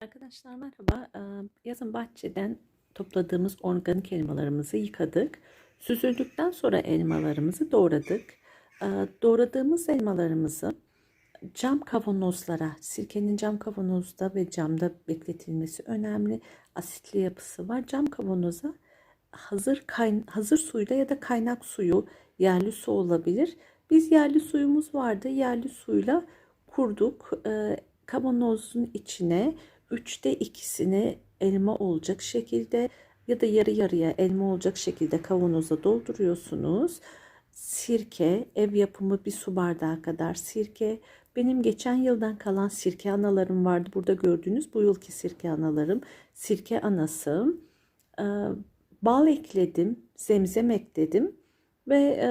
Arkadaşlar merhaba. Ee, Yazın bahçeden topladığımız organik elmalarımızı yıkadık. Süzüldükten sonra elmalarımızı doğradık. Ee, Doğradığımız elmalarımızı cam kavanozlara, sirkenin cam kavanozda ve camda bekletilmesi önemli. Asitli yapısı var. Cam kavanoza hazır kayn hazır suyla ya da kaynak suyu, yerli su olabilir. Biz yerli suyumuz vardı. Yerli suyla kurduk. Ee, kavanozun içine üçte ikisini elma olacak şekilde ya da yarı yarıya elma olacak şekilde kavanoza dolduruyorsunuz. Sirke, ev yapımı bir su bardağı kadar sirke. Benim geçen yıldan kalan sirke analarım vardı. Burada gördüğünüz bu yılki sirke analarım. Sirke anası. Ee, bal ekledim, zemzem ekledim ve e,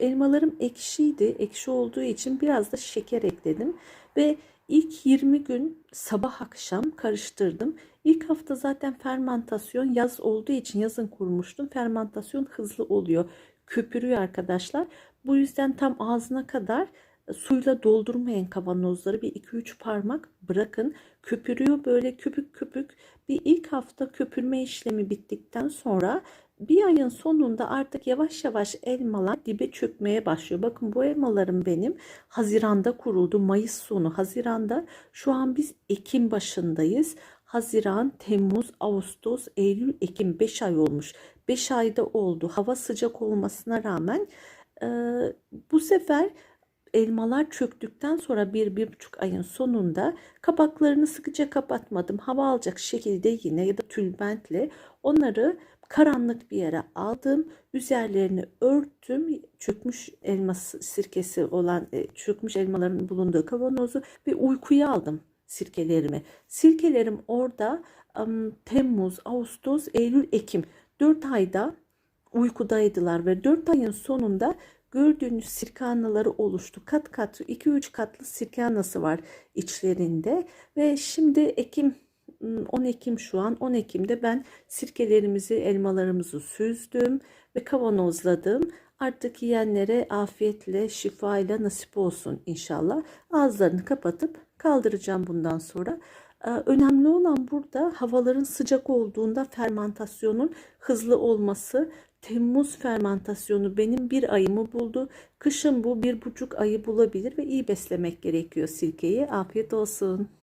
elmalarım ekşiydi. Ekşi olduğu için biraz da şeker ekledim ve ilk 20 gün sabah akşam karıştırdım. İlk hafta zaten fermentasyon yaz olduğu için yazın kurmuştum. Fermentasyon hızlı oluyor. Köpürüyor arkadaşlar. Bu yüzden tam ağzına kadar suyla doldurmayın kavanozları bir 2-3 parmak bırakın köpürüyor böyle köpük köpük bir ilk hafta köpürme işlemi bittikten sonra bir ayın sonunda artık yavaş yavaş elmalar dibe çökmeye başlıyor. Bakın bu elmalarım benim Haziran'da kuruldu. Mayıs sonu Haziran'da. Şu an biz Ekim başındayız. Haziran, Temmuz, Ağustos, Eylül, Ekim 5 ay olmuş. 5 ayda oldu. Hava sıcak olmasına rağmen e, bu sefer elmalar çöktükten sonra bir, bir buçuk ayın sonunda kapaklarını sıkıca kapatmadım. Hava alacak şekilde yine ya da tülbentle onları karanlık bir yere aldım. Üzerlerini örttüm. Çökmüş elma sirkesi olan e, çökmüş elmaların bulunduğu kavanozu ve uykuya aldım sirkelerimi. Sirkelerim orada Temmuz, Ağustos, Eylül, Ekim 4 ayda uykudaydılar ve 4 ayın sonunda gördüğünüz sirke anaları oluştu. Kat kat 2-3 katlı sirke anası var içlerinde ve şimdi Ekim 10 Ekim şu an 10 Ekim'de ben sirkelerimizi elmalarımızı süzdüm ve kavanozladım. Artık yiyenlere afiyetle şifayla nasip olsun inşallah. Ağızlarını kapatıp kaldıracağım bundan sonra. Önemli olan burada havaların sıcak olduğunda fermentasyonun hızlı olması. Temmuz fermentasyonu benim bir ayımı buldu. Kışın bu bir buçuk ayı bulabilir ve iyi beslemek gerekiyor sirkeyi. Afiyet olsun.